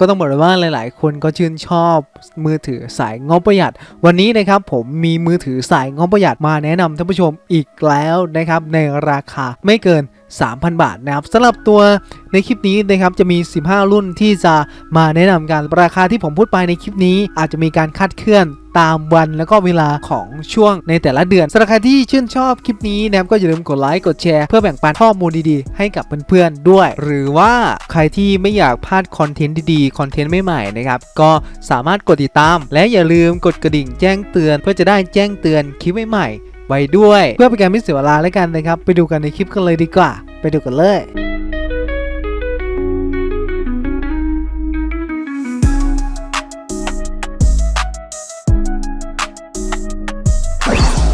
ก็ต้องบอกเลยว่าหลาย ๆ คนก็ชื่นชอบมือถือสายงบประหยัด วันนี้นะครับผมมีมือถือสายงบประหยัดมาแนะนำท่านผู้ชมอีกแล้วนะครับในราคาไม่เกิน 3,000 บาทนะครับสำหรับตัวในคลิปนี้นะครับจะมี 15 รุ่นที่จะมาแนะนำกันราคาที่ผมพูดไปในคลิปนี้ อาจจะมีการคาดเคลื่อนตามวันแล้วก็เวลาของช่วงในแต่ละเดือนสำหรับใครที่ชื่นชอบคลิปนี้นะครับก็อย่าลืมกดไลค์กดแชร์เพื่อแบ่งปันข้อมูลดีๆ ให้กับเพื่อนๆด้วย หรือว่าใครที่ไม่อยากพลาดคอนเทนต์ดีๆคอนเทนต์ใหม่ๆนะครับก็สามารถกดติดตาม และอย่าลืมกดกระดิ่งแจ้งเตือน เพื่อจะได้แจ้งเตือนคลิปใหม่ๆไว้ด้วย เพื่อเป็นการไม่เสียเวลาแล้วกันนะครับ ไปดูกันในคลิปกันเลยดีกว่า ไปดูกันเลย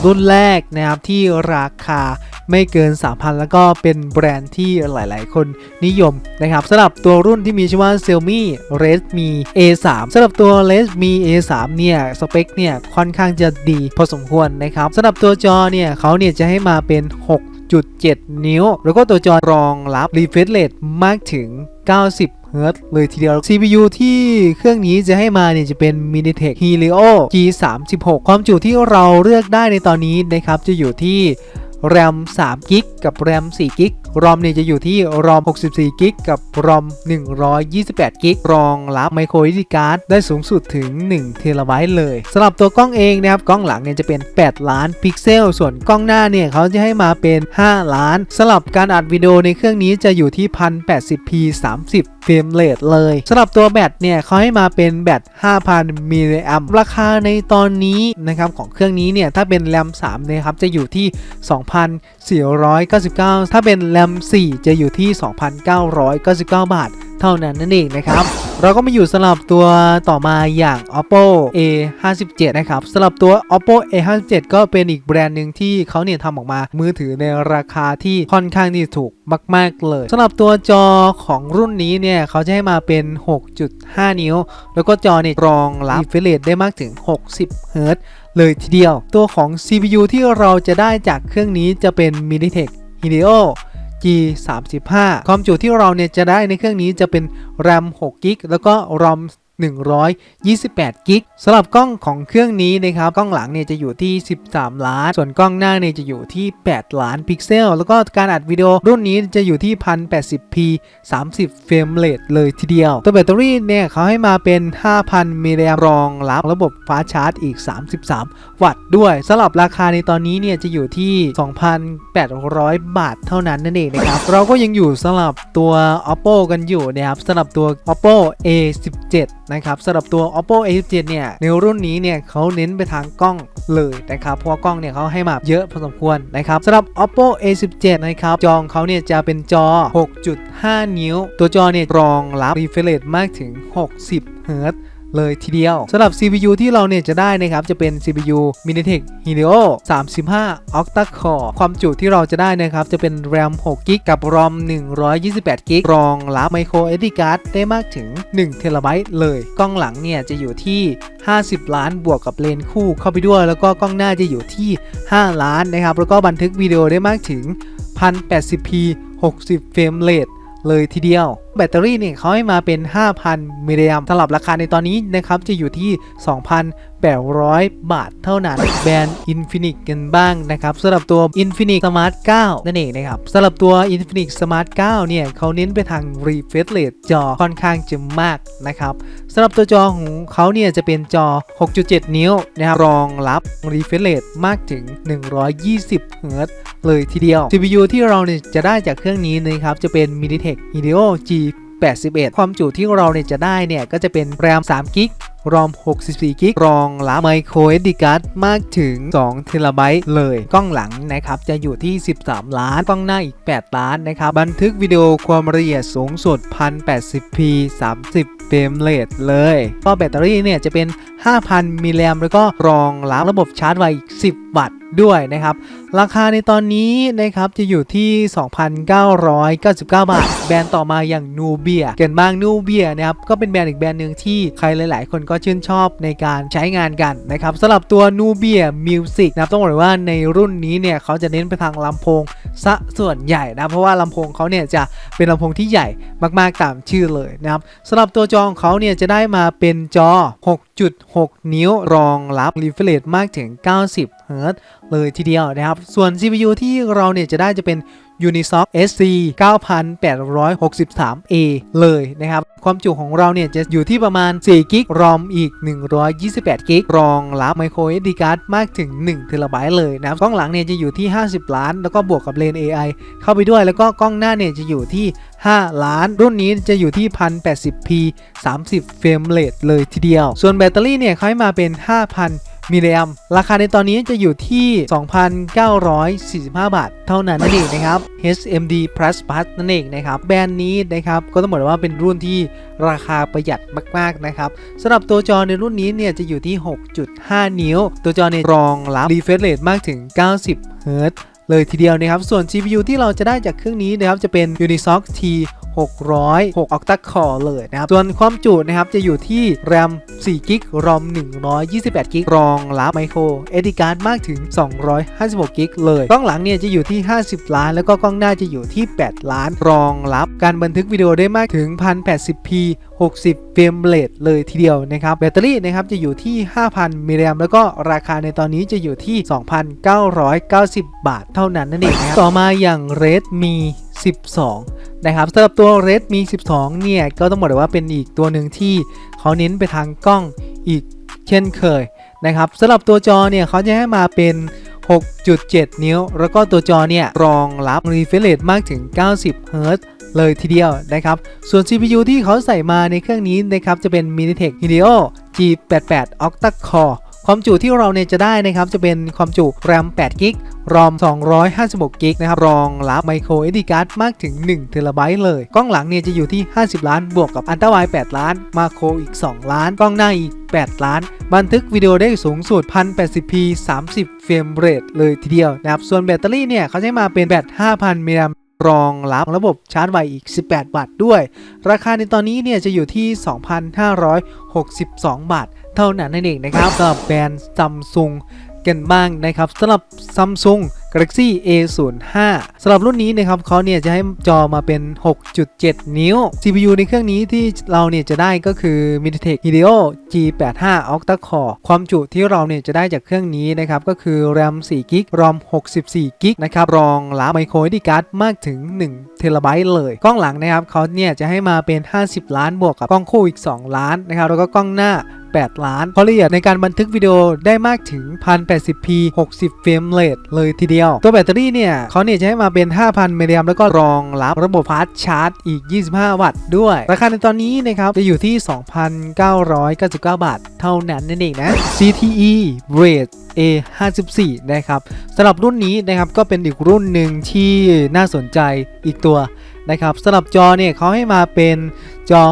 รุ่นแรกนะครับที่ราคาไม่เกิน 3,000 แล้วก็เป็นแบรนด์ที่หลาย ๆ คนนิยมนะครับสำหรับตัวรุ่นที่มีชื่อว่า Xiaomi Redmi A3 สำหรับตัว Redmi A3 เนี่ยสเปคเนี่ยค่อนข้างจะดีพอสมควรนะครับสำหรับตัวจอเนี่ยเขาเนี่ยจะให้มาเป็น 6.7นิ้ว แล้วก็ตัวจอรองรับ refresh rate มากถึง 90เฮิร์ตเลยทีเดียว CPU ที่เครื่องนี้จะให้มาเนี่ยจะเป็น Minitec Helio G36 ความจุที่เราเลือกได้ในตอนนี้นะครับจะอยู่ที่ RAM 3 g b กับ RAM 4 g b ROM เนี่ยจะอยู่ที่ ROM 64 g b กับ ROM 128 g b รองรับ Micro SD card ได้สูงสุดถึง1 t b เลยสำหรับตัวกล้องเองนะครับกล้องหลังเนี่ยจะเป็น 8 ล้านพิกเซล ส่วนกล้องหน้าเนี่ยเขาจะให้มาเป็น 5 ล้านสำหรับการอัดวิดีโอในเครื่องนี้จะอยู่ที่ 1080p 30เฟรมเรทเลยสำหรับตัวแบตเนี่ยเขาให้มาเป็นแบต 5,000 มิลลิแอมราคาในตอนนี้นะครับของเครื่องนี้เนี่ยถ้าเป็น RAM 3นะครับจะอยู่ที่ 2,499 ถ้าเป็นแรม4 จะอยู่ที่ 2,999 บาท เท่านั้นนั่นเองนะครับ เราก็มาอยู่สำหรับตัวต่อมาอย่าง oppo a 5 7 นะครับสำหรับตัว oppo a 5 7 ก็เป็นอีกแบรนด์หนึ่งที่เขาเนี่ยทำออกมา มือถือในราคาที่ค่อนข้างที่ถูกมาก ๆ เลยสำหรับตัวจอของรุ่นนี้เนี่ยเขาจะให้มาเป็น 6.5 นิ้ว แล้วก็จอเนี่ยรองรับ refresh rate ได้มากถึง 60 เฮิรตซ์เลยทีเดียว ตัวของ CPU ที่เราจะได้จากเครื่องนี้จะเป็น MediaTek Helio G35 ความจุที่เราเนี่ยจะได้ในเครื่องนี้จะเป็น RAM 6 g b แล้วก็ ROM 128กิกสำหรับกล้องของเครื่องนี้นะครับกล้องหลังเนี่ยจะอยู่ที่ 13 ล้าน ส่วนกล้องหน้าเนี่ยจะอยู่ที่ 8 ล้านพิกเซล แล้วก็การอัดวิดีโอรุ่นนี้จะอยู่ที่ 1080p 30 เฟรมเรทเลยทีเดียว ตัวแบตเตอรี่เนี่ยเขาให้มาเป็น 5,000 มิลลิแอมรองรับระบบฟ้าชาร์จอีก 33 วัตต์ด้วยสำหรับราคาในตอนนี้เนี่ยจะอยู่ที่ 2,800 บาทเท่านั้นนั่นเองนะครับเราก็ยังอยู่สำหรับตัว oppo กันอยู่นะครับสำหรับตัว oppo a17 นะครับสำหรับตัว oppo a17 เนี่ยในรุ่นนี้เนี่ยเขาเน้นไปทางกล้องเลยนะครับเพราะกล้องเนี่ยเขาให้มาเยอะพอสมควรนะครับสำหรับ oppo a17 นะครับจอของเขาเนี่ยจะเป็นจอ 6.5 นิ้ว ตัวจอเนี่ยรองรับ refresh rate มากถึง 60 เฮิรตซ์ เลยทีเดียวสำหรับ CPU ที่เราเนี่ยจะได้นะครับจะเป็น CPU MediaTek Helio 35 Octa Core ความจุที่เราจะได้นะครับจะเป็น RAM 6 g b กับ ROM 128 g b รองรับ Micro SD card ได้มากถึง1 t b เลย กล้องหลังเนี่ยจะอยู่ที่ 50 ล้านบวกกับเลนคู่เข้าไปด้วย แล้วก็กล้องหน้าจะอยู่ที่ 5 ล้านนะครับแล้วก็บันทึกวิดีโอได้มากถึง 1080p 60 เฟรมเรทเลยทีเดียว แบตเตอรี่เนี่ยเขาให้มาเป็น 5,000มิลลิแอมสำหรับราคาในตอนนี้นะครับจะอยู่ที่ 2,800 บาทเท่านั้นแบรนด์ Infinix กันบ้างนะครับสำหรับตัว Infinix Smart 9 นั่นเองนะครับสำหรับตัว Infinix Smart 9 เนี่ยเขาเน้นไปทาง refresh rate จอค่อนข้างจะมากนะครับสำหรับตัวจอของเขาเนี่ยจะเป็นจอ 6.7 นิ้วนะครับรองรับ refresh rate มากถึง 120เฮิรตเลยทีเดียว CPU ที่เราเนี่ยจะได้จากเครื่องนี้นะครับจะเป็น MediaTek Helio G 81 ความจุที่เราเนี่ยจะได้เนี่ย ก็จะเป็น RAM 3 g b ROM 64 g b รองรับ Micro SD card มากถึง2 t b เลย กล้องหลังนะครับ จะอยู่ที่ 13 ล้าน กล้องหน้าอีก 8 ล้านนะครับ บันทึกวิดีโอความละเอียดสูงสุด 1080p 30เฟรมเรทเลย ก็แบตเตอรี่เนี่ยจะเป็น 5,000 มิลลิแอมแล้วก็รองรับระบบชาร์จไวอีก 10 วัตต์ด้วยนะครับ ราคาในตอนนี้นะครับจะอยู่ที่ 2,999 บาท แบรนด์ต่อมาอย่างนูเบียเกินบ้างนูเบียนะครับก็เป็นแบรนด์อีกแบรนด์หนึ่งที่ใครหลาย ๆ คนก็ชื่นชอบในการใช้งานกันนะครับสำหรับตัวนูเบียมิวสิกนะครับต้องบอกเลยว่าในรุ่นนี้เนี่ยเขาจะเน้นไปทางลำโพง ซะส่วนใหญ่นะ เพราะว่าลำโพงเขาเนี่ยจะเป็นลำโพงที่ใหญ่มากๆตามชื่อเลยนะครับสำหรับตัวจอของเขาเนี่ยจะได้มาเป็นจอ 6.6 นิ้วรองรับรีเฟรชมากถึง 90 เฮิรตซ์เลยทีเดียวนะครับ ส่วน CPU ที่เราเนี่ยจะได้จะเป็น Unisoc SC 9863A เลยนะครับ ความจุของเราเนี่ยจะอยู่ที่ประมาณ4กิกรอมอีก 128กิกรองรับ micro SD card มากถึง1 t b เลยนะครับกล้องหลังเนี่ยจะอยู่ที่ 50 ล้าน แล้วก็บวกกับเลน AI เข้าไปด้วย แล้วก็กล้องหน้าเนี่ยจะอยู่ที่ 5 ล้าน รุ่นนี้จะอยู่ที่ 1080p 30เฟรมเรทเลยทีเดียว ส่วนแบตเตอรี่เนี่ยเขาให้มาเป็น 5,000 มิลลิแอมราคาในตอนนี้จะอยู่ที่ 2,945 บาท เท่านั้นนั่นเองนะครับ HMD Plus Plus นั่นเองนะครับแบรนด์นี้นะครับก็ต้องบอกว่าเป็นรุ่นที่ราคาประหยัดมากๆนะครับสำหรับตัวจอในรุ่นนี้เนี่ยจะอยู่ที่ 6.5 นิ้ว ตัวจอในยรองรับ refresh rate มากถึง 90เฮิรตเลยทีเดียวนะครับ ส่วน CPU ที่เราจะได้จากเครื่องนี้นะครับจะเป็น Unisoc T 606 octa core เลยนะครับ ส่วนความจุนะครับจะอยู่ที่ RAM 4 g b ROM 128 g b รองรับ micro SD card มากถึง 256 g b เลย กล้องหลังเนี่ยจะอยู่ที่ 50 ล้าน แล้วก็กล้องหน้าจะอยู่ที่ 8 ล้าน รองรับการบันทึกวิดีโอได้มากถึง 1080p 60 เฟรมเรทเลยทีเดียวนะครับ แบตเตอรี่นะครับจะอยู่ที่ 5,000มิลลิแอมแล้วก็ราคาในตอนนี้จะอยู่ที่ 2,990 บาทเท่านั้นนั่นเองนะครับต่อมาอย่าง Redmi 12 นะครับสำหรับตัว Redmi 12 เนี่ย ก็ต้องบอกเลยว่าเป็นอีกตัวหนึ่งที่เขาเน้นไปทางกล้องอีกเช่นเคยนะครับสำหรับตัวจอเนี่ยเขาจะให้มาเป็น 6.7 นิ้ว แล้วก็ตัวจอเนี่ยรองรับ refresh rate มากถึง 90เฮิรตเลยทีเดียวนะครับ ส่วน CPU ที่เขาใส่มาในเครื่องนี้นะครับ จะเป็น MediaTek Helio G88 Octa Core ความจุที่เราเนี่ยจะได้นะครับจะเป็นความจุ RAM 8 g b ROM 256 g b นะครับ รองรับ Micro SD card มากถึง1 t b เลย กล้องหลังเนี่ยจะอยู่ที่ 50 ล้าน บวกกับ Ultra Wide 8ล้าน Macro อีก 2 ล้าน กล้องหน้าอีก 8 ล้าน บันทึกวิดีโอได้สูงสุด 1080p 30 เฟรมเรทเลยทีเดียวนะครับ ส่วนแบตเตอรี่เนี่ยเขาใช้มาเป็นแบต 5,000 มิลลิแอมรองรับระบบชาร์จไวอีก 18วัตต์ด้วย ราคาในตอนนี้เนี่ยจะอยู่ที่ 2,562 บาท เท่านั้นนั่นเองนะครับสำหรับแบรนด์ซัมซุงกันบ้างนะครับสำหรับ Samsung Galaxy A05 สำหรับรุ่นนี้นะครับเขาเนี่ยจะให้จอมาเป็น 6.7 นิ้ว CPU ในเครื่องนี้ที่เราเนี่ยจะได้ก็คือ MediaTek Helio G85 Octa Core ความจุที่เราเนี่ยจะได้จากเครื่องนี้นะครับก็คือ RAM 4 g b ROM 64 g b นะครับรองรับ Micro SD card มากถึง1 t b เลย กล้องหลังนะครับเขาเนี่ยจะให้มาเป็น 50 ล้านบวกกับกล้องคู่อีก 2 ล้านนะครับแล้วก็กล้องหน้า 8 ล้านความละเอียดในการบันทึกวิดีโอได้มากถึง 1080p 60 เฟรมเรทเลยทีเดียว ตัวแบตเตอรี่เนี่ยเขาเนี่ยจะให้มาเป็น 5,000มิลลิแอมแล้วก็รองรับระบบฟาสต์ชาร์จอีก 25 วัตต์ด้วย ราคาในตอนนี้นะครับ จะอยู่ที่ 2,999 บาท เท่านั้นนั่นเองนะ CTE Red A54 นะครับสำหรับรุ่นนี้นะครับก็เป็นอีกรุ่นหนึ่งที่น่าสนใจอีกตัวนะครับสำหรับจอเนี่ยเขาให้มาเป็น จอ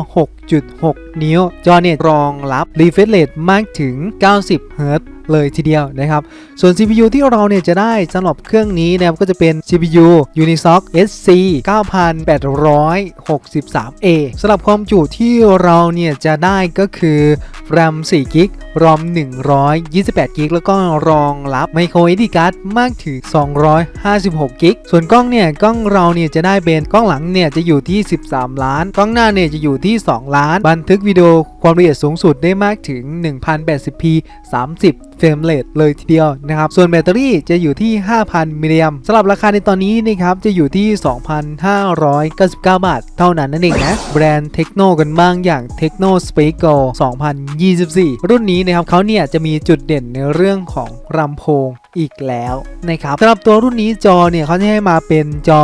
6.6 นิ้ว จอเนี่ยรองรับ refresh rate มากถึง 90เฮิรตเลยทีเดียวนะครับ ส่วน CPU ที่เราเนี่ยจะได้สำหรับเครื่องนี้นะครับก็จะเป็น CPU Unisoc SC 9863A สำหรับความจุที่เราเนี่ยจะได้ก็คือ RAM 4 g b ROM 128 g b แล้วก็รองรับ Micro SD card มากถึง 256 g b ส่วนกล้องเนี่ยกล้องเราเนี่ยจะได้เป็นกล้องหลังเนี่ยจะอยู่ที่ 13 ล้าน กล้องหน้าเนี่ยจะอยู่ที่ 2 ล้าน บันทึกวิดีโอความละเอียดสูงสุดได้มากถึง 1080p 30 เฟรมเรทเลยทีเดียวนะครับ ส่วนแบตเตอรี่จะอยู่ที่ 5,000 มิลลิแอมสำหรับราคาในตอนนี้นะครับจะอยู่ที่ 2,599 บาท เท่านั้นนั่นเองนะ แบรนด์เทคโนกันบ้างอย่าง Techno Space Go 2024 รุ่นนี้นะครับเขาเนี่ยจะมีจุดเด่นในเรื่องของลำโพงอีกแล้วนะครับสำหรับตัวรุ่นนี้จอเนี่ยเขาจะให้มาเป็นจอ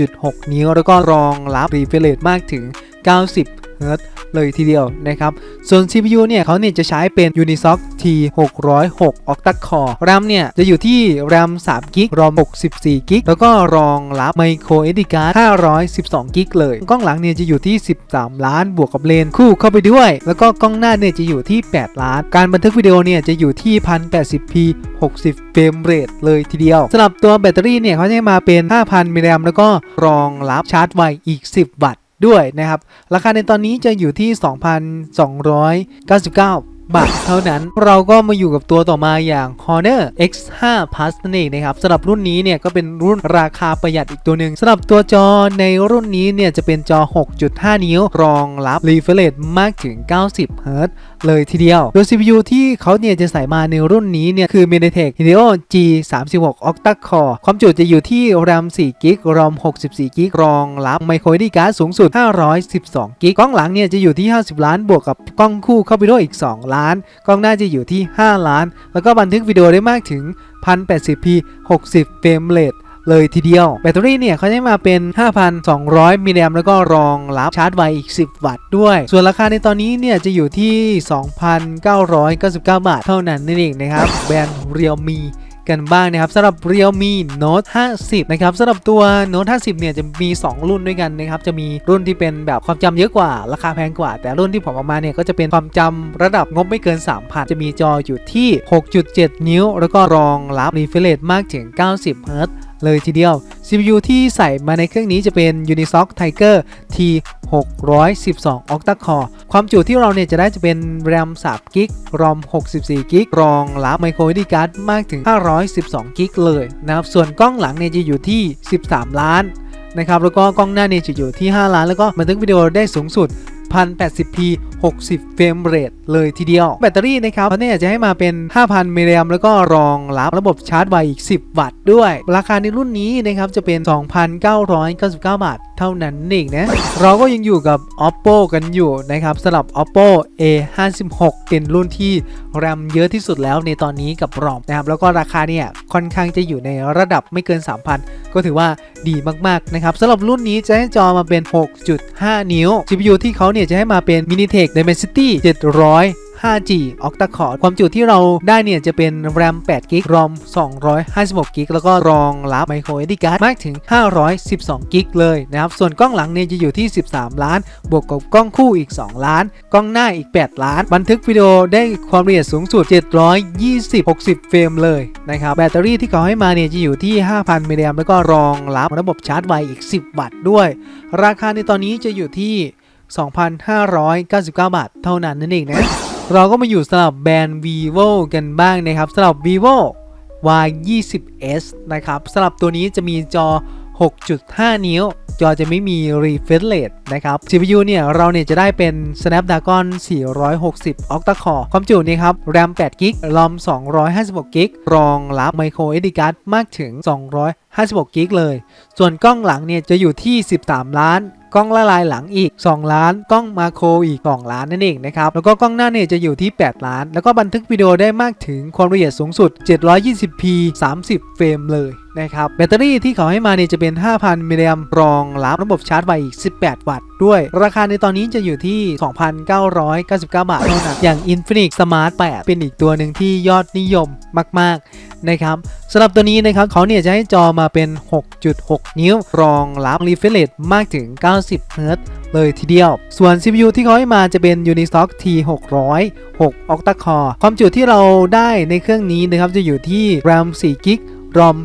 6.6 นิ้ว แล้วก็รองรับ refresh rate มากถึง 90เฮิรตเลยทีเดียวนะครับ ส่วน CPU เนี่ยเขาเนี่ยจะใช้เป็น Unisoc T 606 Octa Core RAM เนี่ยจะอยู่ที่ RAM 3 g b ROM 64 g b แล้วก็รองรับ Micro SD card 512 g b เลย กล้องหลังเนี่ยจะอยู่ที่ 13 ล้านบวกกับเลนคู่เข้าไปด้วย แล้วก็กล้องหน้าเนี่ยจะอยู่ที่ 8 ล้าน การบันทึกวิดีโอเนี่ยจะอยู่ที่ 1080p 60 เฟรมเรทเลยทีเดียวสำหรับตัวแบตเตอรี่เนี่ยเขาจะมาเป็น 5,000 มิลลิแอมแล้วก็รองรับชาร์จไวอีก 10 วัตต์ ด้วยนะครับ ราคาในตอนนี้จะอยู่ที่ 2,299 บาทเท่านั้น เราก็มาอยู่กับตัวต่อมาอย่าง Honor X5 Plus นั่นเองนะครับสำหรับรุ่นนี้เนี่ยก็เป็นรุ่นราคาประหยัดอีกตัวหนึ่งสำหรับตัวจอในรุ่นนี้เนี่ยจะเป็นจอ 6.5 นิ้ว รองรับ refresh มากถึง 90 Hz เลยทีเดียว โดย CPU ที่เขาเนี่ยจะใส่มาในรุ่นนี้เนี่ยคือ MediaTek Helio G36 Octa Core ความจุจะอยู่ที่ RAM 4 g b ROM 64 g b รองรับ Micro SD card สูงสุด 512 g b กล้องหลังเนี่ยจะอยู่ที่ 50 ล้านบวกกับกล้องคู่เข้าไปด้วยอีก 2 ล้าน กล้องหน้าจะอยู่ที่ 5 ล้าน แล้วก็บันทึกวิดีโอได้มากถึง 1080p 60 เฟรมเรท เลยทีเดียว แบตเตอรี่เนี่ยเขาได้มาเป็น 5,200 มิลลิแอมป์แล้วก็รองรับชาร์จไวอีก 10 วัตต์ด้วย ส่วนราคาในตอนนี้เนี่ยจะอยู่ที่ 2,999 บาท เท่านั้นนั่นเองนะครับ แบรนด์ Realme กันบ้างนะครับสำหรับ Realme Note 50 นะครับสำหรับตัว Note 50 เนี่ยจะมี 2 รุ่นด้วยกันนะครับจะมีรุ่นที่เป็นแบบความจำเยอะกว่า ราคาแพงกว่า แต่รุ่นที่ผมเอามาเนี่ยก็จะเป็นความจำระดับงบไม่เกิน 3,000 จะมีจออยู่ที่ 6.7 นิ้ว แล้วก็รองรับ refresh มากถึง 90 Hz เลยทีเดียว CPU ที่ใส่มาในเครื่องนี้จะเป็น Unisoc Tiger T 612 Octa Core ความจุที่เราเนี่ยจะได้จะเป็น RAM 3 g b ROM 64 g b รองรับ Micro SD card มากถึง 512 g b เลยนะครับ ส่วนกล้องหลังเนี่ยจะอยู่ที่ 13 ล้านนะครับ แล้วก็กล้องหน้าเนี่ยจะอยู่ที่ 5 ล้าน แล้วก็บันทึกวิดีโอได้สูงสุด 1080p 60 เฟรมเรทเลยทีเดียว แบตเตอรี่นะครับเขาเนี่ยจะให้มาเป็น 5,000 มิลลิแอมแล้วก็รองรับระบบชาร์จไวอีก 10 วัตต์ด้วย ราคาในรุ่นนี้นะครับจะเป็น 2,999 บาทเท่านั้นเองนะ เราก็ยังอยู่กับ oppo กันอยู่นะครับสำหรับ oppo a 5 6เป็นรุ่นที่ RAM เยอะที่สุดแล้วในตอนนี้กับ ROM นะครับแล้วก็ราคาเนี่ยค่อนข้างจะอยู่ในระดับไม่เกิน 3,000 ก็ถือว่าดีมากๆนะครับสำหรับรุ่นนี้จะให้จอมาเป็น 6.5 นิ้ว CPU ที่เขาเนี่ยจะให้มาเป็น MiniTek Dimensity 700 5G Octa Core ความจุที่เราได้เนี่ย จะเป็น RAM 8 g b ROM 256 g b แล้วก็รองรับ Micro SD card มากถึง 512 g b เลยนะครับ ส่วนกล้องหลังเนี่ย จะอยู่ที่ 13 ล้าน บวกกับกล้องคู่อีก 2 ล้าน กล้องหน้าอีก 8 ล้าน บันทึกวิดีโอได้ความละเอียดสูงสุด 720 60 เฟรมเลยนะครับ แบตเตอรี่ที่เขาให้มาเนี่ย จะอยู่ที่ 5,000มิลลิแอมแล้วก็รองรับระบบชาร์จไวอีก 10 วัตต์ด้วย ราคาในตอนนี้จะอยู่ที่ 2,599 บาทเท่านั้นนั่นเองนะ เราก็มาอยู่สำหรับแบรนด์ vivo กันบ้างนะครับสำหรับ vivo y 2 0 s นะครับสำหรับตัวนี้จะมีจอ 6.5 นิ้ว จอจะไม่มี refresh rate นะครับ CPU เนี่ยเราเนี่ยจะได้เป็น Snapdragon 460 Octa Core ความจุเนี่ยครับ RAM 8 g b ROM 256 g b รองรับ Micro SD card มากถึง 256 g b เลย ส่วนกล้องหลังเนี่ยจะอยู่ที่ 13 ล้าน กล้องละลายหลังอีก 2 ล้าน กล้องมาโครอีก 2 ล้านนั่นเองนะครับ แล้วก็กล้องหน้าเนี่ยจะอยู่ที่ 8 ล้าน แล้วก็บันทึกวิดีโอได้มากถึงความละเอียดสูงสุด 720p 30 เฟรมเลยนะครับแบตเตอรี่ที่เขาให้มาเนี่ยจะเป็น 5,000 มิลลิแอมรองรับระบบชาร์จไวอีก 18 วัตต์ด้วย ราคาในตอนนี้จะอยู่ที่ 2,999 บาทเท่านั้นอย่าง Infinix Smart 8 เป็นอีกตัวหนึ่งที่ยอดนิยมมาก ๆ นะครับสำหรับตัวนี้นะครับเขาเนี่ยจะให้จอมาเป็น 6.6 นิ้ว รองรับ refresh rate มากถึง 90 Hz เลยทีเดียว ส่วน CPU ที่เขาให้มาจะเป็น Unisoc T 606 Octa Core ความจุที่เราได้ในเครื่องนี้นะครับจะอยู่ที่ RAM 4 g b ROM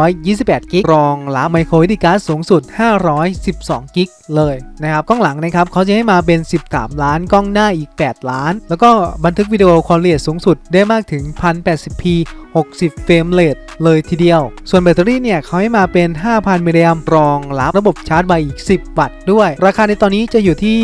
128 กิก รองรับไมโครดิการ์ดสูงสุด 512 กิก เลยนะครับ กล้องหลังนะครับเขาจะให้มาเป็น 13 ล้าน กล้องหน้าอีก 8 ล้าน แล้วก็บันทึกวิดีโอความละเอียดสูงสุดได้มากถึง 1080p 60 เฟรมเรทเลยทีเดียว ส่วนแบตเตอรี่เนี่ยเขาให้มาเป็น 5,000 มิลลิแอมรองรับระบบชาร์จไวอีก 10 วัตต์ด้วย ราคาในตอนนี้จะอยู่ที่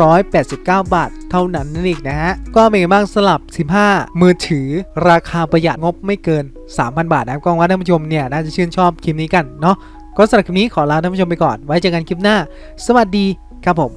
2,989 บาท เท่านั้นนั่นเองนะฮะ ก็เป็นไงบ้างสลับ 15 มือถือ ราคาประหยัดงบไม่เกิน 3,000 บาทนะครับก็หวังว่าท่านผู้ชมเนี่ยน่าจะชื่นชอบคลิปนี้กันเนาะก็สำหรับคลิปนี้ขอลาท่านผู้ชมไปก่อน ไว้เจอกันคลิปหน้า สวัสดีครับผม